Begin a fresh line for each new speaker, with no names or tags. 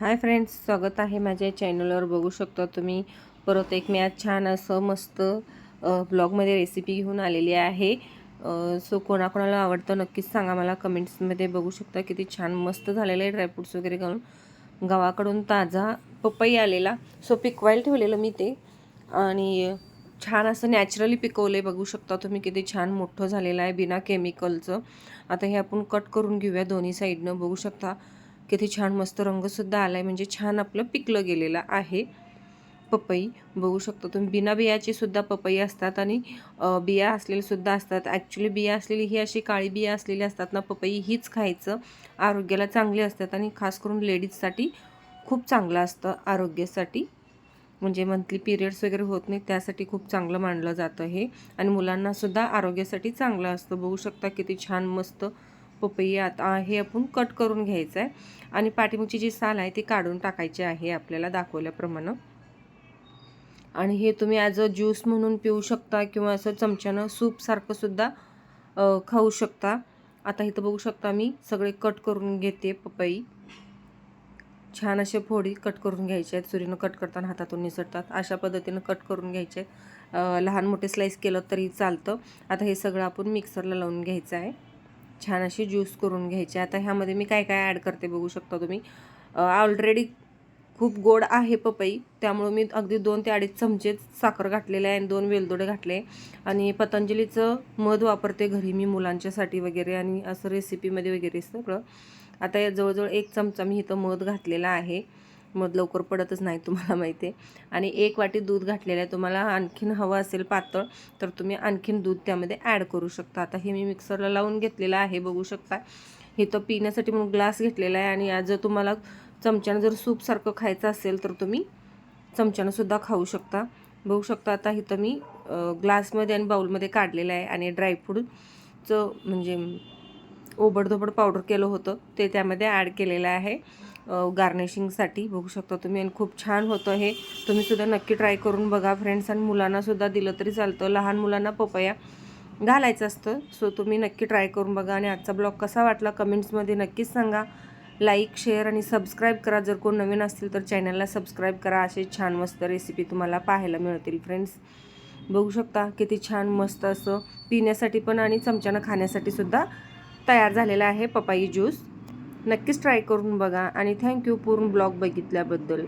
Hi friends स्वागत आहे माझ्या चॅनलवर. बघू शकता तुम्ही परत एक मी आज छान असं मस्त ब्लॉगमध्ये रेसिपी घेऊन आलेली आहे. सो कोणाकोणाला आवडतं नक्कीच सांगा मला. कमेंट्समध्ये बघू शकता किती छान मस्त झालेलं आहे ड्रायफ्रूट्स वगैरे घालून. गावाकडून ताजा पपई आलेला. सो पिकवायला ठेवलेलं मी ते. आणि छान असं नॅचरली पिकवले बघू शकता तुम्ही किती छान मोठं झालेलं आहे बिना केमिकलचं आता हे आपण कट करून घेऊया दोन्ही साईडनं बघू शकता किती छान मस्त रंगसुद्धा आला आहे म्हणजे छान आपलं पिकलं गेलेलं आहे. पपई बघू शकता तुम्ही. बिना बियाची सुद्धा पपई असतात आणि बिया असलेली सुद्धा असतात. ॲक्च्युली बिया असलेली ही अशी काळी बिया असलेली असतात ना पपई हीच खायचं आरोग्याला चांगली असतात आणि खास करून लेडीजसाठी खूप चांगलं असतं आरोग्यासाठी. म्हणजे मंथली पिरियड्स वगैरे होत नाही त्यासाठी खूप चांगलं मानलं जातं हे. आणि मुलांनासुद्धा आरोग्यासाठी चांगलं असतं. बघू शकता किती छान मस्त पपई आता हे आपण कट करून घ्यायचं आहे आणि पाठीमागची जी साल आहे ती काढून टाकायची आहे आपल्याला दाखवल्याप्रमाणे. आणि हे तुम्ही ॲज अ ज्यूस म्हणून पिऊ शकता किंवा असं चमच्यानं सूपसारखं सुद्धा खाऊ शकता. आता इथं बघू शकता मी सगळे कट करून घेते पपई. छान असे फोडी कट करून घ्यायचे आहेत. सुरीनं कट करताना हातातून निसटतात. अशा पद्धतीनं कट करून घ्यायचे आहेत. लहान मोठे स्लाईस केलं तरी चालतं. आता हे सगळं आपण मिक्सरला लावून घ्यायचं आहे. छान अशी ज्यूस करून घ्यायचे. आता ह्यामध्ये मी काय काय ॲड करते बघू शकता तुम्ही. ऑलरेडी खूप गोड आहे पपई. त्यामुळं मी अगदी दोन ते अडीच चमचे साखर घातलेले आहे आणि दोन वेलदोडे घातले. आणि पतंजलीचं मध वापरते घरी मी मुलांच्यासाठी वगैरे आणि असं रेसिपीमध्ये वगैरे सगळं. आता या जवळजवळ एक चमचा मी इथं मध घातलेला आहे. मग लवकर पडतच नाही तुम्हाला माहिती आहे आणि एक वाटी दूध घातलेलं आहे तुम्हाला आणखीन हवं असेल पातळ तर तुम्ही आणखीन दूध त्यामध्ये ॲड करू शकता. आता हे मी मिक्सरला लावून घेतलेलं आहे बघू शकता. हे तर पिण्यासाठी म्हणून ग्लास घेतलेला आहे आणि आज जर तुम्हाला चमच्यानं जर सूपसारखं खायचं असेल तर तुम्ही चमच्यानंसुद्धा खाऊ शकता. बघू शकता आता इथं मी ग्लासमध्ये आणि बाऊलमध्ये काढलेलं आहे आणि ड्रायफ्रूटचं म्हणजे ओबडधोबड पावडर केलं होतं ते त्यामध्ये ॲड केलेलं आहे. गार्निशिंगसाठी बघू शकता तुम्ही. आणि खूप छान होतं हे. तुम्ही सुद्धा नक्की ट्राय करून बघा. फ्रेंड्स आणि मुलांनासुद्धा दिलं तरी चालतं. लहान मुलांना पपया घालायचं असतं. सो तुम्ही नक्की ट्राय करून बघा. आणि आजचा ब्लॉग कसा वाटला कमेंट्समध्ये नक्कीच सांगा. लाईक शेअर आणि सबस्क्राईब करा. जर कोण नवीन असतील तर चॅनलला सबस्क्राईब करा. असे छान मस्त रेसिपी तुम्हाला पाहायला मिळतील फ्रेंड्स बघू शकता किती छान मस्त असं पिण्यासाठी पण आणि चमच्यानं खाण्यासाठी सुद्धा तयार झालेला आहे पपाई ज्यूस नक्कीच ट्राय करून बघा आणि थँक्यू पूर्ण ब्लॉग बघितल्याबद्दल.